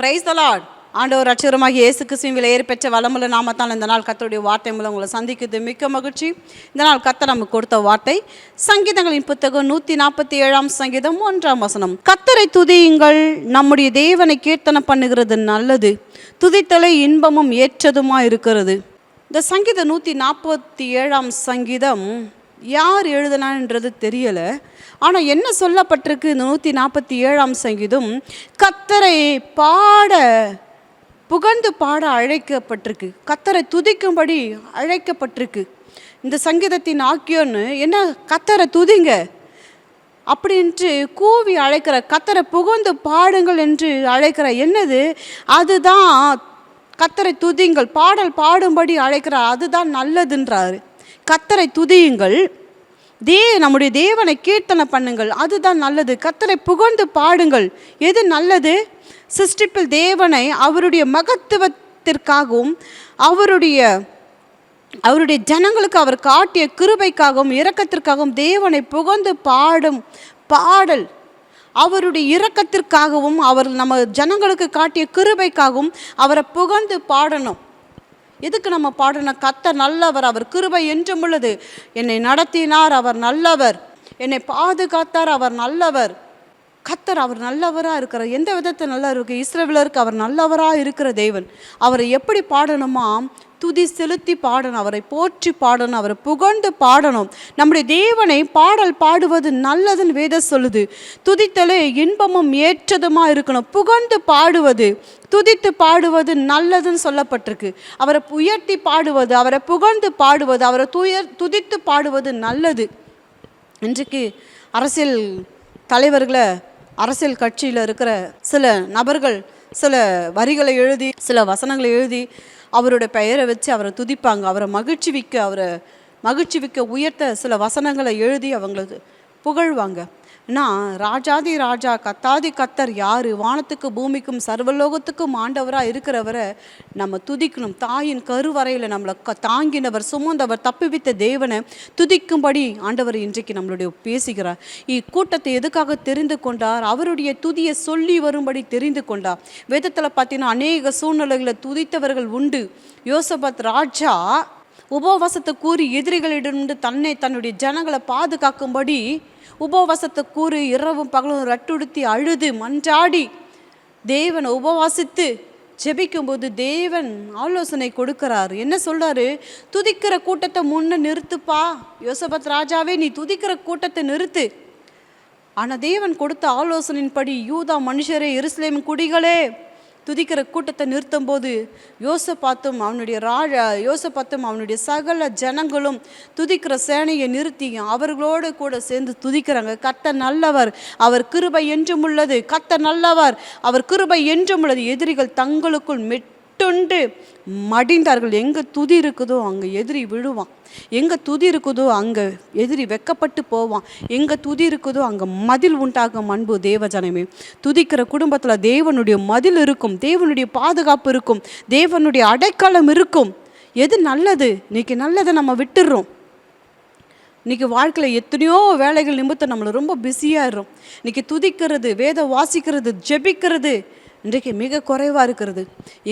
Price தலாட் ஆண்டவர் அச்சுரமாக இயேசு கிறிஸ்துவின் விலையேறி பெற்ற வளமுள்ள நாமத்தால் இந்த நாள் கத்தருடைய வார்த்தை மூலம் உங்களை சந்திக்கிறது. மிக்க மகிழ்ச்சி. இந்த நாள் கத்த நமக்கு கொடுத்த வார்த்தை சங்கீதங்களின் புத்தகம் நூற்றி நாற்பத்தி ஏழாம் சங்கீதம் ஒன்றாம் வசனம். கத்தரை துதியுங்கள் நம்முடைய தேவனை கீர்த்தனை பண்ணுகிறது நல்லது. துதித்தலை இன்பமும் ஏற்றதுமாக இருக்கிறது. இந்த சங்கீதம் நூற்றி நாற்பத்தி ஏழாம் சங்கீதம். யார் எழுதலான்றது தெரியலை. ஆனால் என்ன சொல்லப்பட்டிருக்கு? இந்த நூற்றி நாற்பத்தி ஏழாம் சங்கீதம். கத்தரை பாட புகழ்ந்து பாட அழைக்கப்பட்டிருக்கு. கத்தரை துதிக்கும்படி அழைக்கப்பட்டிருக்கு. இந்த சங்கீதத்தின் ஆக்கியோன்னு என்ன? கத்தரை துதிங்க. அப்படின்ட்டு கூவி அழைக்கிற கத்தரை புகழ்ந்து பாடுங்கள் என்று அழைக்கிற என்னது? அதுதான் கத்தரை துதிங்கள் பாடல் பாடும்படி அழைக்கிற அதுதான் நல்லதுன்றாரு. கத்தரை துதியுங்கள். தே நம்முடைய தேவனை கீர்த்தனை பண்ணுங்கள். அதுதான் நல்லது. கத்தரை புகழ்ந்து பாடுங்கள். எது நல்லது? சிருஷ்டிப்பில் தேவனை அவருடைய மகத்துவத்திற்காகவும் அவருடைய அவருடைய ஜனங்களுக்கு அவர் காட்டிய கிருபைக்காகவும் இரக்கத்திற்காகவும் தேவனை புகழ்ந்து பாடும் பாடல். அவருடைய இரக்கத்திற்காகவும் அவர் நம்ம ஜனங்களுக்கு காட்டிய கிருபைக்காகவும் அவரை புகழ்ந்து பாடணும். எதுக்கு நம்ம பாடணும் கத்த நல்லவர் அவர் கிருபை என்றும் உள்ளது. என்னை நடத்தினார் அவர் நல்லவர். என்னை பாதுகாத்தார் அவர் நல்லவர். கத்தர் அவர் நல்லவராக இருக்கிறார். எந்த விதத்தில் நல்லா இருக்கு? இஸ்ரேவிலருக்கு அவர் நல்லவராக இருக்கிற தேவன். அவரை எப்படி பாடணுமா? துதி செலுத்தி பாடணும். அவரை போற்றி பாடணும். அவரை புகழ்ந்து பாடணும். நம்முடைய தேவனை பாடல் பாடுவது நல்லதுன்னு வேத சொல்லுது. துதித்தலே இன்பமும் ஏற்றதுமா இருக்கணும். புகழ்ந்து பாடுவது துதித்து பாடுவது நல்லதுன்னு சொல்லப்பட்டிருக்கு. அவரை உயர்த்தி பாடுவது அவரை புகழ்ந்து பாடுவது அவரை துயர் துதித்து பாடுவது நல்லது. இன்றைக்கு அரசியல் தலைவர்களை அரசியல் கட்சியில் இருக்கிற சில நபர்கள் சில வரிகளை எழுதி சில வசனங்களை எழுதி அவரோட பெயரை வச்சு அவரை துதிப்பாங்க. அவரை மகிழ்ச்சி விக்க அவரை மகிழ்ச்சி விக்க உயர்த்த சில வசனங்களை எழுதி அவங்களது புகழ்வாங்க. நான் ராஜாதி ராஜா கத்தாதி கத்தர் யார்? வானத்துக்கு பூமிக்கும் சர்வலோகத்துக்கும் ஆண்டவராக இருக்கிறவரை நம்ம துதிக்கணும். தாயின் கருவறையில் நம்மளை க தாங்கினவர் சுமந்தவர் தப்பிவித்த தேவனை துதிக்கும்படி ஆண்டவர் இன்றைக்கு நம்மளுடைய பேசுகிறார். இக்கூட்டத்தை எதுக்காக தெரிந்து கொண்டார்? அவருடைய துதியை சொல்லி வரும்படி தெரிந்து கொண்டார். வேதத்தில் பார்த்தீங்கன்னா அநேக சூழ்நிலைகளை துதித்தவர்கள் உண்டு. யோசபத் ராஜா உபவாசத்தை கூறி எதிரிகளிடமிருந்து தன்னை தன்னுடைய ஜனங்களை பாதுகாக்கும்படி உபவாசத்தை கூறி இரவும் பகலும் ரட்டுடுத்தி அழுது மன்றாடி. தேவனை உபவாசித்து ஜெபிக்கும்போது தேவன் ஆலோசனை கொடுக்கிறார். என்ன சொல்கிறாரு துதிக்கிற கூட்டத்தை முன்ன நிறுத்துப்பா யோசபத் ராஜாவே நீ துதிக்கிற கூட்டத்தை நிறுத்து. ஆனால் தேவன் கொடுத்த ஆலோசனையின்படி யூதா மனுஷரே எருசலேம் குடிகளே துதிக்கிற கூட்டத்தை நிறுத்தும் போது யோசப்பாத்தும் அவனுடைய ராஜ யோசப்பாத்தும் அவனுடைய சகல ஜனங்களும் துதிக்கிற சேனையை நிறுத்தி அவர்களோடு கூட சேர்ந்து துதிக்கிறாங்க. கத்த நல்லவர் அவர் கிருபை என்றும் உள்ளது. கத்த நல்லவர் அவர் கிருபை என்றும் உள்ளது. எதிரிகள் தங்களுக்குள் மெட் மெட்டுண்டு மடிந்தார்கள். எங்கே துதி இருக்குதோ அங்கே எதிரி விழுவான். எங்கே துதி இருக்குதோ அங்கே எதிரி வெக்கப்பட்டு போவான். எங்கே துதி இருக்குதோ அங்கே மதில் உண்டாகும் அன்பு தேவஜனமே. துதிக்கிற குடும்பத்தில் தேவனுடைய மதில் இருக்கும் தேவனுடைய பாதுகாப்பு இருக்கும் தேவனுடைய அடைக்கலம் இருக்கும். எது நல்லது? இன்னைக்கு நல்லதை நம்ம விட்டுடுறோம் இன்றைக்கி வாழ்க்கையில் எத்தனையோ வேலைகள் நிமித்தம் நம்மளை ரொம்ப பிஸியாகிடும் இன்றைக்கி துதிக்கிறது வேத வாசிக்கிறது ஜெபிக்கிறது இன்றைக்கு மிக குறைவாக இருக்கிறது.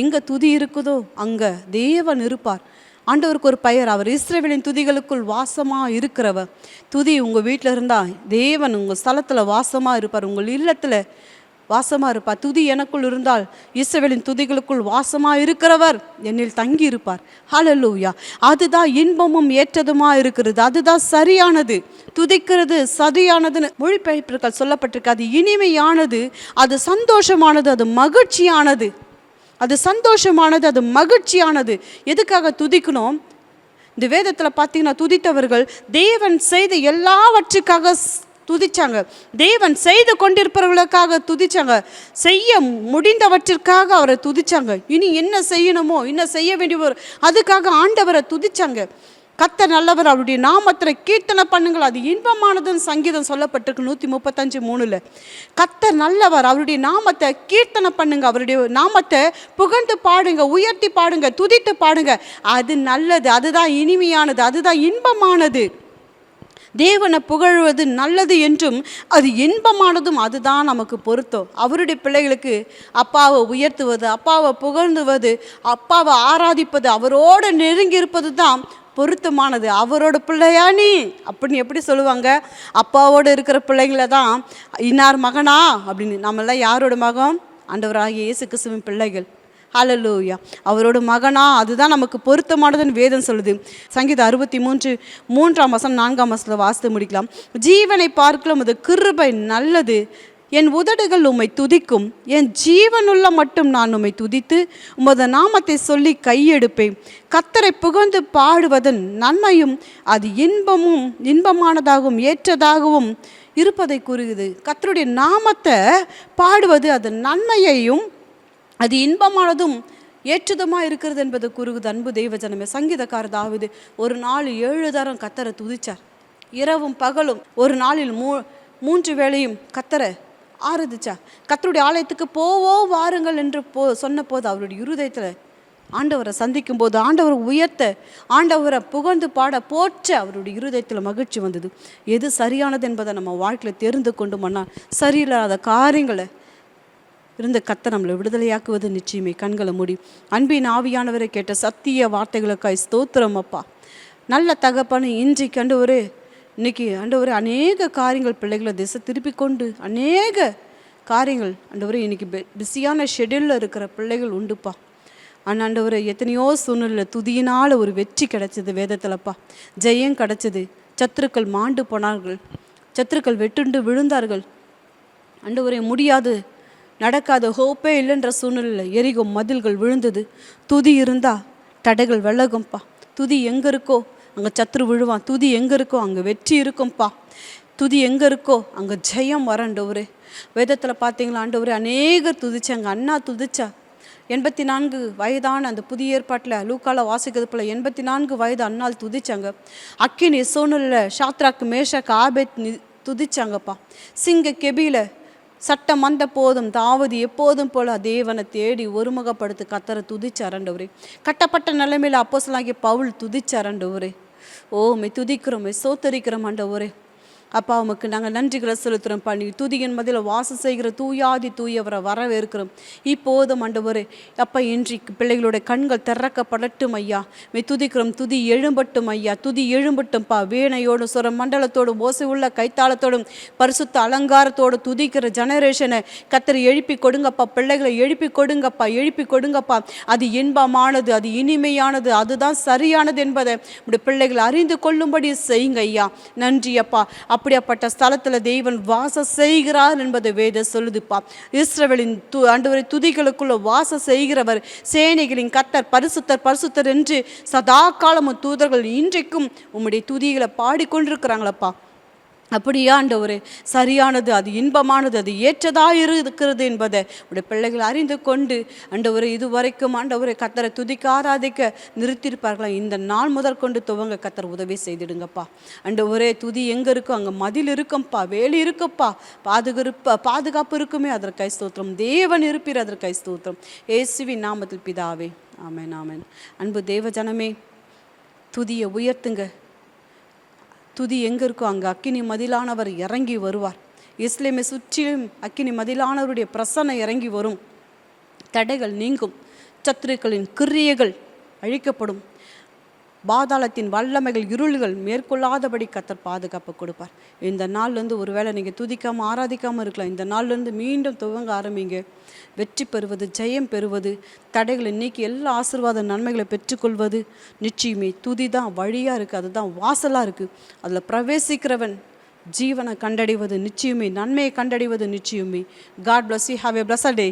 எங்கே துதி இருக்குதோ அங்கே தேவன் இருப்பார். ஆண்டவருக்கு ஒரு பெயர். அவர் இஸ்ரேவேலின் துதிகளுக்குள் வாசமாக இருக்கிறவர். துதி உங்கள் வீட்டில் இருந்தால் தேவன் உங்கள் ஸ்தலத்தில் வாசமாக இருப்பார். உங்கள் இல்லத்தில் வாசமாக இருப்பார் துதி எனக்குள் இருந்தால் இசவலின் துதிகளுக்குள் வாசமாக இருக்கிறவர் என்னில் தங்கி இருப்பார் ஹலலூயா அதுதான் இன்பமும் ஏற்றதுமா இருக்கிறது. அதுதான் சரியானது. துதிக்கிறது சரியானதுன்னு மொழிபெயர்ப்புகள் சொல்லப்பட்டிருக்கு. அது இனிமையானது அது சந்தோஷமானது அது மகிழ்ச்சியானது. அது சந்தோஷமானது அது மகிழ்ச்சியானது. எதுக்காக துதிக்கணும்? இந்த வேதத்தில் பார்த்தீங்கன்னா துதித்தவர்கள் தேவன் செய்த எல்லாவற்றுக்காக துதிச்சாங்க. தேவன் செய்து கொண்டிருப்பவர்களுக்காக துதிச்சாங்க. செய்ய முடிந்தவற்றிற்காக அவரை துதிச்சாங்க. இனி என்ன செய்யணுமோ இன்னும் செய்ய வேண்டியவர் அதுக்காக ஆண்டவரை துதிச்சாங்க. கத்த நல்லவர் அவருடைய நாமத்தில் கீர்த்தனை பண்ணுங்கள். அது இன்பமானதுன்னு சங்கீதம் சொல்லப்பட்டிருக்கு நூற்றி முப்பத்தஞ்சு மூணில். கத்த நல்லவர் அவருடைய நாமத்தை கீர்த்தனை பண்ணுங்க. அவருடைய நாமத்தை புகழ்ந்து பாடுங்க உயர்த்தி பாடுங்க துதித்து பாடுங்க. அது நல்லது அதுதான் இனிமையானது அதுதான் இன்பமானது. தேவனை புகழ்வது நல்லது என்றும் அது இன்பமானதும் அதுதான் நமக்கு பொருத்தம். அவருடைய பிள்ளைகளுக்கு அப்பாவை உயர்த்துவது அப்பாவை புகழ்ந்துவது அப்பாவை ஆராதிப்பது அவரோடு நெருங்கி இருப்பது தான் பொருத்தமானது. அவரோட பிள்ளையா நீ? அப்படின்னு எப்படி சொல்லுவாங்க? அப்பாவோடு இருக்கிற பிள்ளைங்கள தான் இன்னார் மகனா? அப்படின்னு. நம்மளாம் யாரோட மகன் ஆண்டவராகிய இயேசு கிறிஸ்துவின் பிள்ளைகள். ஹலலூயா அவரோட மகனா அதுதான் நமக்கு பொருத்தமானதுன்னு வேதம் சொல்லுது. சங்கீதம் அறுபத்தி மூன்று மூன்றாம் வசனம் நான்காம் வசனத்தில் வாசித்து முடிக்கலாம். ஜீவனை பார்க்கலாம் அது கிருபை நல்லது. என் உதடுகள் உம்மை துதிக்கும். என் ஜீவனுள்ள மட்டும் நான் உம்மை துதித்து உமது நாமத்தை சொல்லி கையெடுப்பேன். கத்தரை புகழ்ந்து பாடுவதன் நன்மையும் அது இன்பமும் இன்பமானதாகவும் ஏற்றதாகவும் இருப்பதை கூறுகிறது. கத்தருடைய நாமத்தை பாடுவது அது நன்மையையும் அது இன்பமானதும் ஏற்றுதமாக இருக்கிறது என்பது கூறுகுது அன்பு தெய்வ ஜனமே சங்கீதக்கார தாவிது ஒரு நாள் ஏழு தரம் கத்தரை துதிச்சார். இரவும் பகலும் ஒரு நாளில் மூ மூன்று வேளையும் கத்தரை ஆராதிச்சா கத்தருடைய ஆலயத்துக்கு போவோ வாருங்கள் என்று போ சொன்னபோது அவருடைய இருதயத்தில் ஆண்டவரை சந்திக்கும் போது ஆண்டவரை உயர்த்த ஆண்டவரை புகழ்ந்து பாட போற்ற அவருடைய இருதயத்தில் மகிழ்ச்சி வந்தது. எது சரியானது என்பதை நம்ம வாழ்க்கையில் தெரிந்து கொண்டோம்னா சரியில்லாத காரியங்களை இருந்த கத்த நம்மளை விடுதலையாக்குவது நிச்சயமே. கண்களை மூடி. அன்பின் ஆவியானவரை கேட்ட சத்திய வார்த்தைகளுக்காய் ஸ்தோத்திரம் அப்பா. நல்ல தகப்பனு இன்றைக்கு ஒரு இன்னைக்கு ஆண்டவரே அநேக காரியங்கள் பிள்ளைகளை திசை திருப்பி கொண்டு அநேக காரியங்கள் ஆண்டவரே இன்னைக்கு பிஸியான ஷெடியூலில் இருக்கிற பிள்ளைகள் உண்டுப்பா. ஆனால் ஒரு எத்தனையோ சூழ்நிலை துதியினால் ஒரு வெற்றி கிடச்சிது வேதத்திலப்பா ஜெயம் கிடச்சிது. சத்துருக்கள் மாண்டு போனார்கள். சத்துருக்கள் வெட்டுண்டு விழுந்தார்கள். ஆண்டவரே முடியாது. நடக்காத ஹோப்பே இல்லைன்ற சூழ்நிலையில் எரிகும் மதில்கள் விழுந்தது. துதி இருந்தா தடைகள் விலகும்பா. துதி எங்கே இருக்கோ அங்கே சத்துரு விழுவான். துதி எங்கே இருக்கோ அங்கே வெற்றி இருக்கும்பா. துதி எங்கே இருக்கோ அங்கே ஜெயம் வரண்டவரே வேதத்தில் பார்த்தீங்களா ஆண்டவரே அநேகர் துதிச்சாங்க அண்ணா துதிச்சா. எண்பத்தி நான்கு வயதான அந்த புதிய ஏற்பாட்டில் லூக்கால வாசிக்கிறது போல எண்பத்தி நான்கு வயது அண்ணால் துதிச்சாங்க. அக்கினி சோனலில் ஷாத்ராக்கு மேஷாக்கு ஆபேத் துதிச்சாங்கப்பா. சிங்க கெபியில சட்டம் வந்த போதும் தாவது எப்போதும் போல தேவனை தேடி ஒருமுகப்படுத்து கத்தரை துதிச்சாரண்டவரே. கட்டப்பட்ட நிலைமையில் அப்போஸ்தலனாகிய பவுல் துதிச்சாரண்டவரே. ஓ மை துதிக்கிறோம் மை சோத்தரிக்கிறோம் ஆண்டவரே. அப்பா உமக்கு நாங்கள் நன்றிகளை செலுத்துகிறோம் பண்ணி துதியின் மதியில் வாசம் செய்கிற தூயாதி தூயவரை வரவேற்கிறோம். இப்போதும் ஆண்டவரே அப்பா இன்றைக்கு பிள்ளைகளுடைய கண்கள் திறக்கப்படட்டும் ஐயா. மே துதிக்கிறோம் துதி எழும்பட்டும் ஐயா. துதி எழும்பட்டும்பா வீணையோடும் சுர மண்டலத்தோடும் ஓசை உள்ள கைத்தாளத்தோடும் பரிசுத்த அலங்காரத்தோடு துதிக்கிற ஜெனரேஷனை கத்தரை எழுப்பி கொடுங்கப்பா. பிள்ளைகளை எழுப்பி கொடுங்கப்பா எழுப்பி கொடுங்கப்பா. அது இன்பமானது அது இனிமையானது அதுதான் சரியானது என்பதை உடைய பிள்ளைகள் அறிந்து கொள்ளும்படி செய்யுங்க ஐயா. நன்றி அப்பா. அப்படியாப்பட்ட ஸ்தலத்தில் தெய்வன் வாச செய்கிறார் என்பதை வேத சொல்லுதுப்பா இஸ்ரவேலின் து ஆண்டவரை துதிகளுக்குள்ள வாச செய்கிறவர் சேனைகளின் கத்தர் பரிசுத்தர் பரிசுத்தர் என்று சதா காலமும் தூதர்கள் இன்றைக்கும் உம்முடைய துதிகளை பாடிக்கொண்டிருக்கிறாங்களப்பா. அப்படியா ஆண்டவர்? சரியானது அது இன்பமானது அது ஏற்றதாக இருக்கிறது என்பதை உடைய பிள்ளைகள் அறிந்து கொண்டு ஆண்டவர் இதுவரைக்கும் ஆண்டவரை கத்தரை துதிக்க ஆராதிக்க நிறுத்தியிருப்பார்களா? இந்த நாள் முதல் கொண்டு துவங்க கத்தர் உதவி செய்திடுங்கப்பா. ஆண்டவரே துதி எங்கே இருக்கும் அங்கே மதில் இருக்கும்ப்பா வேலி இருக்குப்பா. பாதுகாப்பு பாதுகாப்பு இருக்குமே அதற்காய் ஸ்தோத்திரம். தேவன் இருப்பீர் அதற்காய் ஸ்தோத்திரம். ஏசுவி நாமத்தில் பிதாவே. ஆமேன் ஆமேன். அன்பு தேவ ஜனமே துதியை உயர்த்துங்க. துதி எங்கே இருக்கோ அங்கே அக்கினி மதிலானவர் இறங்கி வருவார். இஸ்லேமை சுற்றிலும் அக்கினி மதிலானவருடைய பிரசன்னம் இறங்கி வரும். தடைகள் நீங்கும். சத்துருக்களின் கிரியைகள் அழிக்கப்படும். பாதாளத்தின் வல்லமைகள் இருள்கள் மேற்கொள்ளாதபடி கத்தர் பாதுகாப்பு கொடுப்பார். இந்த நாள்லேருந்து ஒருவேளை நீங்கள் துதிக்காமல் ஆராதிக்காமல் இருக்கலாம். இந்த நாள்லேருந்து மீண்டும் துவங்க ஆரம்பிங்க. வெற்றி பெறுவது ஜெயம் பெறுவது தடைகளை நீக்கி எல்லா ஆசிர்வாத நன்மைகளை பெற்றுக்கொள்வது நிச்சயமே துதி தான் வழியாக இருக்குது அதுதான் வாசலாக இருக்குது அதில் பிரவேசிக்கிறவன் ஜீவனை கண்டடைவது நிச்சயமே நன்மையை கண்டடைவது நிச்சயமே. God bless you have a bless day